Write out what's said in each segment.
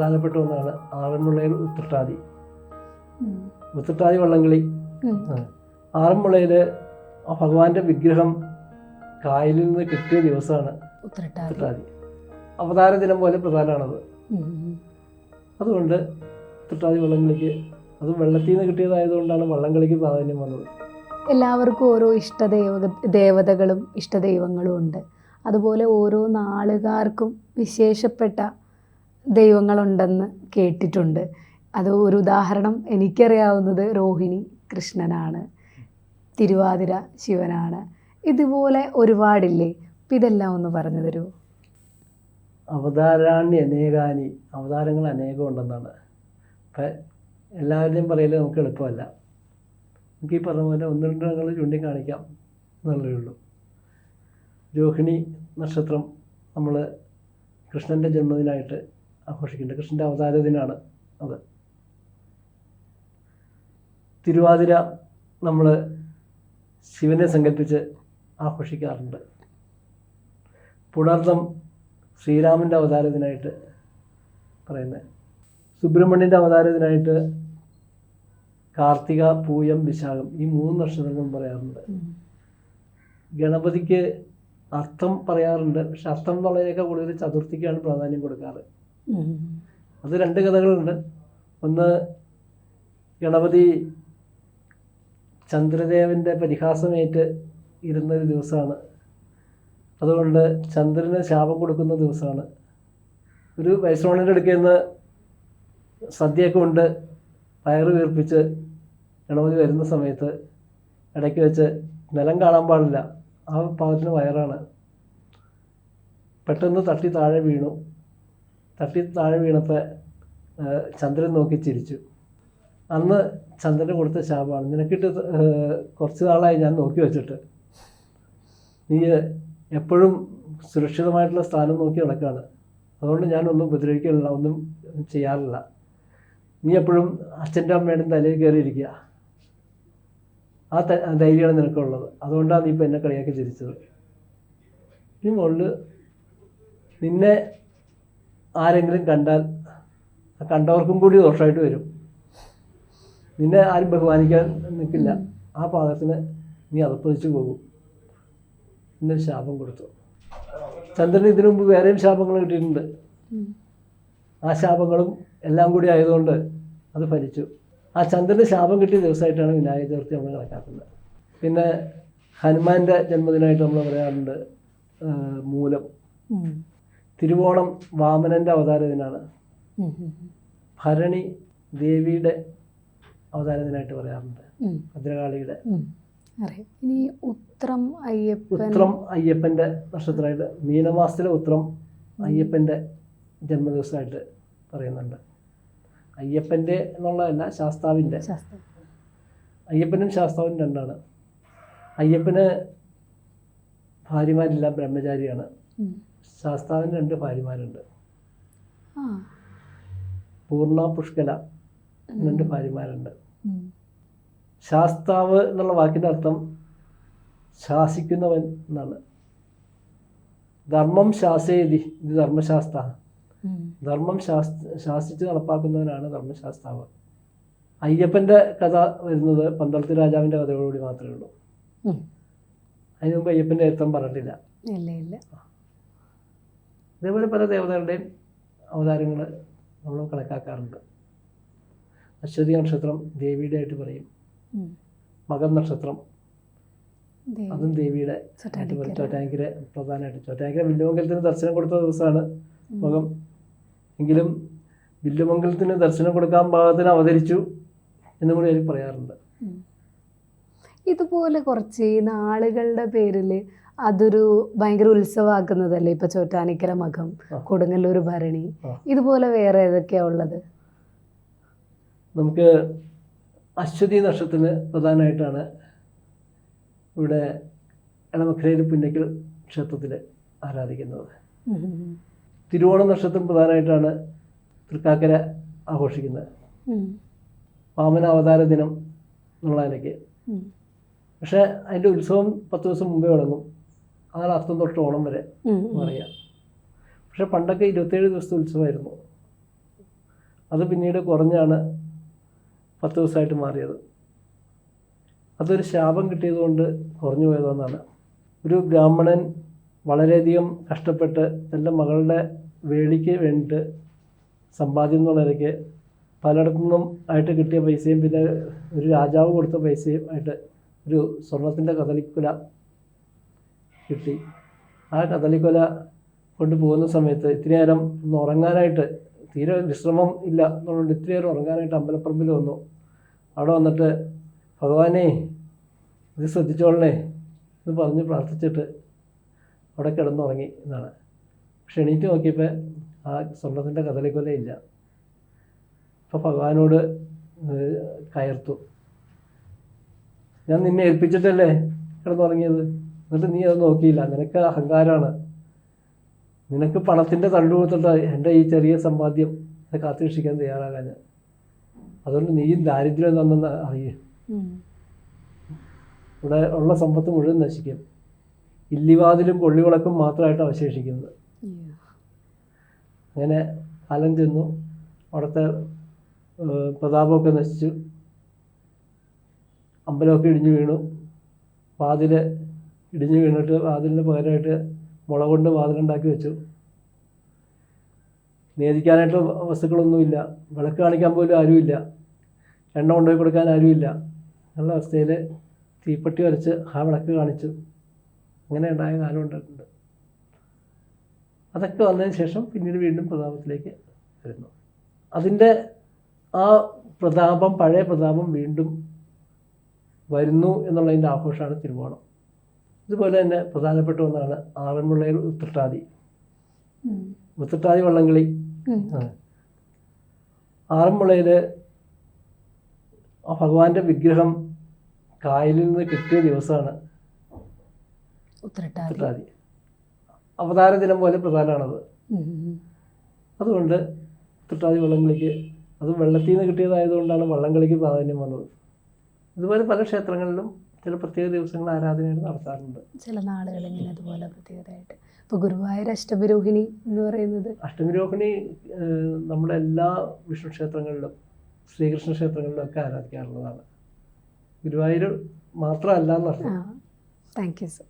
പ്രധാനപ്പെട്ട ഒന്നാണ് ആറന്മുളയിൽ ഉത്രട്ടാതി. ഉത്രട്ടാതി വള്ളംകളി. ആറന്മുളയിൽ ആ. ഭഗവാന്റെ വിഗ്രഹം കായലിൽ നിന്ന് കിട്ടിയ ദിവസമാണ് ഉത്രട്ടാതി. അവതാര ദിനം പോലെ പ്രധാനമാണത്. അതുകൊണ്ട് ഉത്രട്ടാതി വള്ളംകളിക്ക് അത് വെള്ളത്തിൽ നിന്ന് കിട്ടിയതായതുകൊണ്ടാണ് വള്ളംകളിക്ക് പ്രാധാന്യം വന്നത്. എല്ലാവർക്കും ഓരോ ഇഷ്ടദേവ ദേവതകളും ഇഷ്ടദൈവങ്ങളും ഉണ്ട്. അതുപോലെ ഓരോ നാളുകാർക്കും വിശേഷപ്പെട്ട ദൈവങ്ങളുണ്ടെന്ന് കേട്ടിട്ടുണ്ട്. അത് ഒരു ഉദാഹരണം എനിക്കറിയാവുന്നത് രോഹിണി കൃഷ്ണനാണ്. തിരുവാതിര ശിവനാണ്. ഇതുപോലെ ഒരുപാടില്ലേ? അപ്പം ഇതെല്ലാം ഒന്ന് പറഞ്ഞു തരൂ. അവതാരാണി അനേകാനി. അവതാരങ്ങൾ അനേകം ഉണ്ടെന്നാണ്. അപ്പം എല്ലാവരുടെയും പറയൽ നമുക്ക് എളുപ്പമല്ല. നമുക്ക് ഈ പറഞ്ഞ പോലെ ഒന്ന് രണ്ട് ഞങ്ങൾ ചൂണ്ടിക്കാണിക്കാം എന്നുള്ളതേ ഉള്ളൂ. രോഹിണി നക്ഷത്രം നമ്മൾ കൃഷ്ണന്റെ ജന്മദിനമായിട്ട് ആഘോഷിക്കുന്നുണ്ട് കൃഷ്ണന്റെ അവതാര ദിനമാണ് അത്. തിരുവാതിര നമ്മൾ ശിവനെ സങ്കല്പിച്ച് ആഘോഷിക്കാറുണ്ട്. പുണർന്നം ശ്രീരാമന്റെ അവതാരത്തിനായിട്ട് പറയുന്നത് സുബ്രഹ്മണ്യന്റെ അവതാരത്തിനായിട്ട് കാർത്തിക പൂയം വിശാഖം ഈ മൂന്ന് നക്ഷത്രങ്ങളും പറയാറുണ്ട്. ഗണപതിക്ക് അർത്ഥം പറയാറുണ്ട്. പക്ഷെ അർത്ഥം എന്നുള്ളതിനേക്കാൾ കൂടുതൽ ചതുർത്ഥിക്കാണ് പ്രാധാന്യം കൊടുക്കാറ്. അത് രണ്ട് കഥകളുണ്ട്. ഒന്ന് ഗണപതി ചന്ദ്രദേവന്റെ പരിഹാസമേറ്റ് ഇരുന്നൊരു ദിവസമാണ്. അതുകൊണ്ട് ചന്ദ്രന് ശാപം കൊടുക്കുന്ന ദിവസമാണ്. ഒരു വൈശ്രവണന്റെ അടുക്കൽ നിന്ന് സദ്യയൊക്കെ കൊണ്ട് പയറ് വീർപ്പിച്ച് ഗണപതി വരുന്ന സമയത്ത് ഇടയ്ക്ക് വെച്ച് നിലം കാണാൻ പാടില്ല. ആ പാവത്തിന് വയറാണ്. പെട്ടെന്ന് തട്ടി താഴെ വീണു. തട്ടി താഴെ വീണപ്പോൾ ചന്ദ്രൻ നോക്കി ചിരിച്ചു. അന്ന് ചന്ദ്രൻ കൊടുത്ത ശാപമാണ്. നിനക്കിട്ട് കുറച്ച് നാളായി ഞാൻ നോക്കി വെച്ചിട്ട്. നീ എപ്പോഴും സുരക്ഷിതമായിട്ടുള്ള സ്ഥാനം നോക്കി നടക്കുകയാണ് അതുകൊണ്ട് ഞാനൊന്നും ഉപദ്രവിക്കില്ല ഒന്നും ചെയ്യാറില്ല. നീ എപ്പോഴും അച്ഛന്റെ അമ്മയുടെ തലയിൽ കയറിയിരിക്കുക. ആ ധൈര്യമാണ് നിനക്കുള്ളത്. അതുകൊണ്ടാണ് നീ ഇപ്പം എന്നെ കളിയാക്കി ചിരിച്ചത്. ഈ മുകളിൽ നിന്നെ ആരെങ്കിലും കണ്ടാൽ കണ്ടവർക്കും കൂടി ദോഷമായിട്ട് വരും. നിന്നെ ആരും ബഹുമാനിക്കാൻ നിൽക്കില്ല. ആ പാകത്തിന് നീ അതപ്പതിച്ചു പോകും. എന്നൊരു ശാപം കൊടുത്തു. ചന്ദ്രന് ഇതിനു മുമ്പ് വേറെയും ശാപങ്ങൾ കിട്ടിയിട്ടുണ്ട്. ആ ശാപങ്ങളും എല്ലാം കൂടി ആയതുകൊണ്ട് അത് ഫലിച്ചു. ആ ചന്ദ്രന് ശാപം കിട്ടിയ ദിവസമായിട്ടാണ് വിനായക ചതുർത്ഥി നമ്മൾ കണക്കാക്കുന്നത്. പിന്നെ ഹനുമാന്റെ ജന്മദിനമായിട്ട് നമ്മൾ പറയാറുണ്ട് മൂലം. തിരുവോണം വാമനന്റെ അവതാര. ഉം. ഭരണി ദേവിയുടെ അവതാര ദിനമായിട്ട് പറയാറുണ്ട്. ഭദ്രകാളിയുടെ. ഇനി ഉത്രം അയ്യപ്പൻ. ഉത്രം അയ്യപ്പന്റെ നക്ഷത്രമായിട്ട് മീനമാസത്തിലെ ഉത്രം അയ്യപ്പന്റെ ജന്മദിവസമായിട്ട് പറയുന്നുണ്ട്. അയ്യപ്പന്റെ എന്നുള്ളതല്ല ശാസ്താവിന്റെ ശാസ്ത്രം അയ്യപ്പനും ശാസ്താവും രണ്ടാണ്. അയ്യപ്പന് ഭാര്യമാരില്ല ബ്രഹ്മചാരിയാണ്. ശാസ്താവിന് രണ്ട് ഭാര്യമാരുണ്ട്. പൂർണ പുഷ്കല രണ്ട് ഭാര്യമാരുണ്ട്. ശാസ്താവ് എന്നുള്ള വാക്കിന്റെ അർത്ഥം ശാസിക്കുന്നവൻ എന്നാണ്. ധർമ്മം ശാസേതി ഇത് ധർമ്മശാസ്ത്ര ധർമ്മം ശാസ് ശാസിച്ച് നടപ്പാക്കുന്നവനാണ് ധർമ്മശാസ്താവ്. അയ്യപ്പന്റെ കഥ വരുന്നത് പന്തളത്തി രാജാവിന്റെ കഥകളോട് മാത്രമേ ഉള്ളൂ. അതിന് മുമ്പ് അയ്യപ്പന്റെ ചരിത്രം പറഞ്ഞിട്ടില്ല. ഇല്ല ഇല്ല. ഇതേപോലെ പല ദേവതകളുടെയും അവതാരങ്ങൾ നമ്മൾ കണക്കാക്കാറുണ്ട് അശ്വതി നക്ഷത്രം ദേവിയുടെ ആയിട്ട് പറയും. മകം നക്ഷത്രം. അതും ദേവിയുടെ ആയിട്ട് പറയും ചൊട്ടാനിക്കര. ചോറ്റാനിക്കര പ്രധാനമായിട്ട് ചോറ്റാനിക്കര വില്ലുമംഗലത്തിന് ദർശനം കൊടുത്ത ദിവസമാണ്. മകം എങ്കിലും വില്ലുമംഗലത്തിന് ദർശനം കൊടുക്കാൻ പാകത്തിന് അവതരിച്ചു എന്നും കൂടി അതിൽ പറയാറുണ്ട് ഇതുപോലെ കുറച്ച് നാളുകളുടെ പേരിൽ അതൊരു ഭയങ്കര ഉത്സവമാക്കുന്നതല്ലേ ഇപ്പൊ ചോറ്റാനിക്കര മകം കൊടുങ്ങല്ലൂർ ഭരണി. ഇതുപോലെ വേറെ ഏതൊക്കെയാ ഉള്ളത്? നമുക്ക് അശ്വതി നക്ഷത്രത്തിന് പ്രധാനമായിട്ടാണ് ഇവിടെ എളമക്കരയിൽ പുന്നയ്ക്കൽ ക്ഷേത്രത്തിൽ ആരാധിക്കുന്നത്. തിരുവോണം നക്ഷത്രം പ്രധാനമായിട്ടാണ് തൃക്കാക്കര ആഘോഷിക്കുന്നത്. വാമന അവതാര ദിനം നമ്മളതിനൊക്കെ പക്ഷെ പക്ഷേ അതിന്റെ ഉത്സവം പത്ത് ദിവസം മുമ്പേ തുടങ്ങും. അതാണ് അർത്ഥം തൊട്ട് ഓണം വരെ പറയാം പക്ഷെ പണ്ടൊക്കെ ഇരുപത്തേഴ് ദിവസത്തെ ഉത്സവമായിരുന്നു. അത് പിന്നീട് കുറഞ്ഞാണ് പത്ത് ദിവസമായിട്ട് മാറിയത്. അതൊരു ശാപം കിട്ടിയതുകൊണ്ട് കുറഞ്ഞു പോയതെന്നാണ്. ഒരു ബ്രാഹ്മണൻ വളരെയധികം കഷ്ടപ്പെട്ട് തന്റെ മകളുടെ വേളിക്ക് വേണ്ടിയിട്ട് സമ്പാദ്യം എന്നുള്ള നിലയ്ക്ക് പലയിടത്തു നിന്നും ആയിട്ട് കിട്ടിയ പൈസയും പിന്നെ ഒരു രാജാവ് കൊടുത്ത പൈസയും ആയിട്ട് ഒരു സ്വർണത്തിന്റെ കദളിക്കുല കിട്ടി. ആ കദളിക്കൊല കൊണ്ട് പോകുന്ന സമയത്ത് ഇത്തിരി നേരം ഒന്ന് ഉറങ്ങാനായിട്ട് തീരെ വിശ്രമം ഇല്ല എന്നുള്ളതുകൊണ്ട് ഇത്തിരി നേരം ഉറങ്ങാനായിട്ട് അമ്പലപ്പറമ്പിൽ വന്നു. അവിടെ വന്നിട്ട് ഭഗവാനെ ഇത് ശ്രദ്ധിച്ചോളണേ എന്ന് പറഞ്ഞ് പ്രാർത്ഥിച്ചിട്ട് അവിടെ കിടന്നുറങ്ങി എന്നാണ്. പക്ഷെ എണീറ്റ് നോക്കിയപ്പോൾ ആ സ്വർണത്തിന്റെ കദളിക്കൊല ഇല്ല അപ്പോൾ ഭഗവാനോട് കയർത്തു. ഞാൻ നിന്നെ ഏൽപ്പിച്ചിട്ടല്ലേ കിടന്നുറങ്ങിയത്? എന്നിട്ട് നീ അത് നോക്കിയില്ല. നിനക്ക് അഹങ്കാരമാണ് നിനക്ക് പണത്തിന്റെ തണ്ടു കൊടുത്തിട്ട് എന്റെ ഈ ചെറിയ സമ്പാദ്യം അത് കാത്തുരക്ഷിക്കാൻ തയ്യാറാകാൻ. അതുകൊണ്ട് നീയും ദാരിദ്ര്യം തന്നെന്ന് അറിയേ. ഇവിടെ ഉള്ള സമ്പത്ത് മുഴുവൻ നശിക്കും. ഇല്ലിവാതിലും കൊള്ളിവിളക്കും മാത്രമായിട്ട് അവശേഷിക്കുന്നത്. അങ്ങനെ കാലം ചെന്നു. അവിടുത്തെ പ്രതാപമൊക്കെ നശിച്ചു. അമ്പലമൊക്കെ ഇടിഞ്ഞു വീണു. വാതിൽ ഇടിഞ്ഞു വീണിട്ട് വാതിലിന് പകരമായിട്ട് മുള കൊണ്ട് വാതിലുണ്ടാക്കി വെച്ചു. നേദിക്കാനായിട്ട് വസ്തുക്കളൊന്നുമില്ല. വിളക്ക് കാണിക്കാൻ പോലും ആരുമില്ല. എണ്ണ കൊണ്ടുപോയി കൊടുക്കാൻ ആരുമില്ല. എന്നുള്ള അവസ്ഥയിൽ തീപ്പെട്ടി വരച്ച് ആ വിളക്ക് കാണിച്ചു. അങ്ങനെ ഉണ്ടായ കാലം ഉണ്ടായിട്ടുണ്ട്. അതൊക്കെ വന്നതിന് ശേഷം പിന്നീട് വീണ്ടും പ്രതാപത്തിലേക്ക് വരുന്നു. അതിന്റെ ആ പ്രതാപം പഴയ പ്രതാപം വീണ്ടും വരുന്നു എന്നുള്ളതിന്റെ ആഘോഷമാണ് തിരുവോണം. ഇതുപോലെ തന്നെ പ്രധാനപ്പെട്ട ഒന്നാണ് ആറന്മുളയിൽ ഉത്രട്ടാതി. ഉത്രട്ടാതി വള്ളംകളി. ആറന്മുളയിൽ ആ. ഭഗവാന്റെ വിഗ്രഹം കായലിൽ നിന്ന് കിട്ടിയ ദിവസമാണ് ഉത്രട്ടാതി. അവതാര ദിനം പോലെ പ്രധാനമാണത്. അതുകൊണ്ട് ഉത്രട്ടാതി വള്ളംകളിക്ക് അത് വെള്ളത്തിൽ നിന്ന് കിട്ടിയതായതുകൊണ്ടാണ് വള്ളംകളിക്ക് പ്രാധാന്യം വന്നത്. ഇതുപോലെ പല ക്ഷേത്രങ്ങളിലും ചില പ്രത്യേക ദിവസങ്ങൾ ആരാധനകൾ നടത്താറുണ്ട്. ചില നാളുകൾ ഇങ്ങനെ അതുപോലെ പ്രത്യേകതയായിട്ട് ഇപ്പോൾ ഗുരുവായൂർ അഷ്ടമിരോഹിണി എന്ന് പറയുന്നത് അഷ്ടമിരോഹിണി നമ്മുടെ എല്ലാ വിഷ്ണു ക്ഷേത്രങ്ങളിലും ശ്രീകൃഷ്ണ ക്ഷേത്രങ്ങളിലും ഒക്കെ ആരാധിക്കാറുള്ളതാണ്. ഗുരുവായൂർ മാത്രമല്ല എന്നർത്ഥം താങ്ക് യു സർ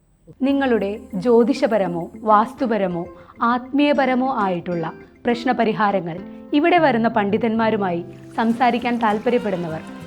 നിങ്ങളുടെ ജ്യോതിഷപരമോ വാസ്തുപരമോ ആത്മീയപരമോ ആയിട്ടുള്ള പ്രശ്നപരിഹാരങ്ങൾ ഇവിടെ വരുന്ന പണ്ഡിതന്മാരുമായി സംസാരിക്കാൻ താല്പര്യപ്പെടുന്നവർ